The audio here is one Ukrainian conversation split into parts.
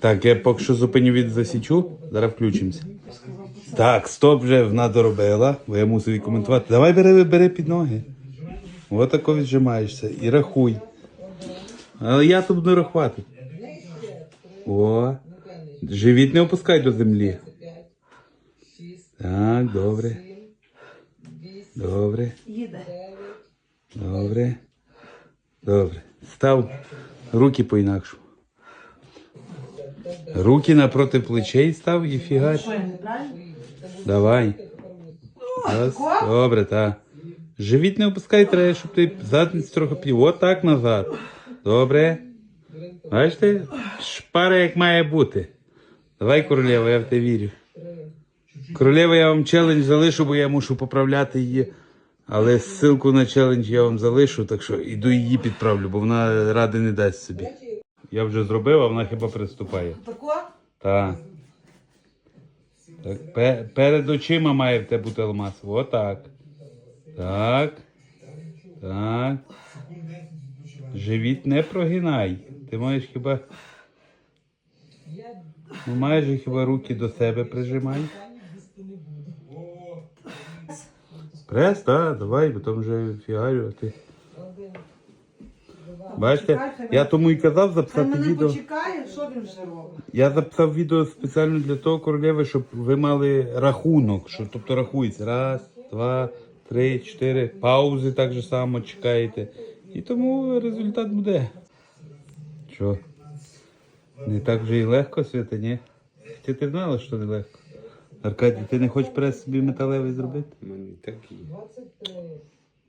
Так, я поки що зупиню від засічу, зараз включимося. Так, стоп вже вона доробила, бо я мусив її коментувати. Давай бери, бери під ноги. Отако віджимаєшся і рахуй. Але я тут буду рахувати. О, живіт не опускай до землі. Так, добре. Добре. Добре. Добре. Став руки по-інакшому. Руки напроти плечей став і фігач. Давай. Раз. Добре, так. Живіт не опускай, треба, щоб ти задницю трохи пів. От так назад. Добре. Бачите? Шпара як має бути. Давай, королева, я в те вірю. Королева, я вам челендж залишу, бо я мушу поправляти її. Але ссылку на челендж я вам залишу, так що іду її підправлю, бо вона ради не дасть собі. Я вже зробив, а вона хіба приступає. Тако? Так. Так, пе- перед очима має в тебе бути алмаз. Отак. Так. Так. Живіт не прогинай. Ти маєш хіба. Ну, майже хіба руки до себе прижимай. Прес, так, давай, бо там вже фігарю, а ти. Бачите, я тому і казав записати мене відео. почекає, що він вже робить? Я записав відео спеціально для того, королеви, щоб ви мали рахунок, що тобто рахується. Раз, два, три, чотири. Паузи так же само чекаєте. І тому результат буде. Що? Не так вже і легко, Свята, ні? Ти, ти знала, що не легко? Аркадій, ти не хочеш прес собі металевий зробити? У мене такі.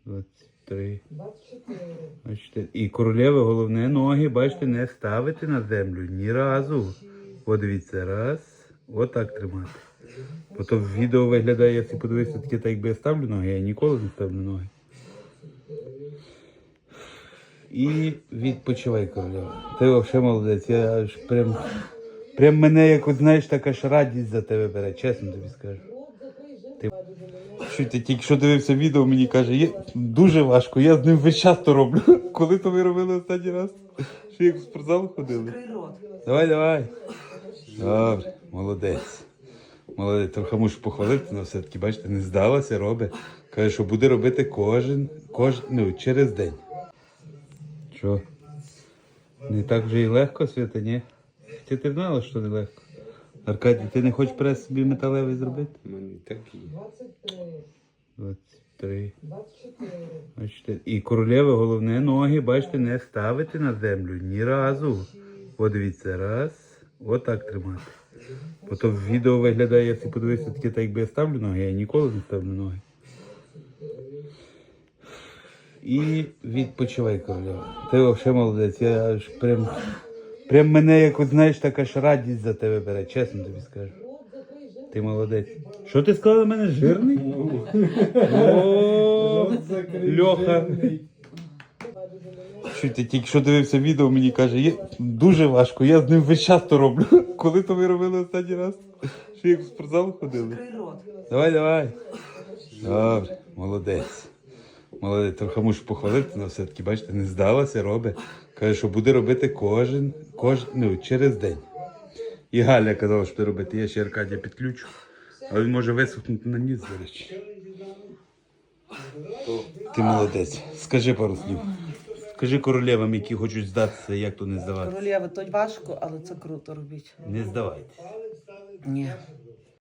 23. 24. І королеви, головне, ноги, бачите, не ставити на землю ні разу. О, дивіться, раз. Отак тримати. Бо то відео виглядає, якщо подивитися, таке, так якби я ставлю ноги, я ніколи не ставлю ноги. І відпочивай, королева. Ти взагалі молодець. Я аж прям, прям мене якось, знаєш, така ж радість за тебе бере, чесно тобі скажу. Що ти тільки що дивився відео, мені каже, є дуже важко, я з ним весь час то роблю. Коли то ви робили останній раз? Що як в спортзал ходили? Давай, давай. Добре, молодець. Молодець, трохи мушу похвалити, але все-таки, бачите, не здалася, робить. Каже, що буде робити кожен, кожен, ну, через день. Що? Не так вже і легко, Свята, ні? Ти, ти знала, що не легко? Аркадій, ти не хочеш прес собі металевий зробити? У мене такі. 23. 24. І королеви, головне, ноги, бачите, не ставити на землю ні разу. О, дивіться, раз. Отак тримати. Бо то відео виглядає, якщо подивитися, таке, так якби я ставлю ноги, я ніколи не ставлю ноги. І відпочивай, королева. Ти взагалі молодець. Я аж прям, прям мене якось, знаєш, така ж радість за тебе бере, чесно тобі скажу. Ти молодець. Що ти сказала на мене жирний? О, Льоха. Що ти тільки що дивився відео, мені каже, є дуже важко, я з ним весь час то роблю. Коли то ви робили останній раз? Що як в спортзал ходили? Давай, давай. Добре, молодець. Молодець, трохи мушу похвалити, але все-таки, бачите, не здалася, робить. Каже, що буде робити кожен, кожен, ну, через день. І Галя казала, що буде робити. Я ще Аркадія підключу. А він може висохнути на ніс, до речі. Ти молодець. Скажи пару слів. Скажи королевам, які хочуть здатися, як то не здавати. Королєва, то важко, але це круто робіть. Не здавайтесь. Ні.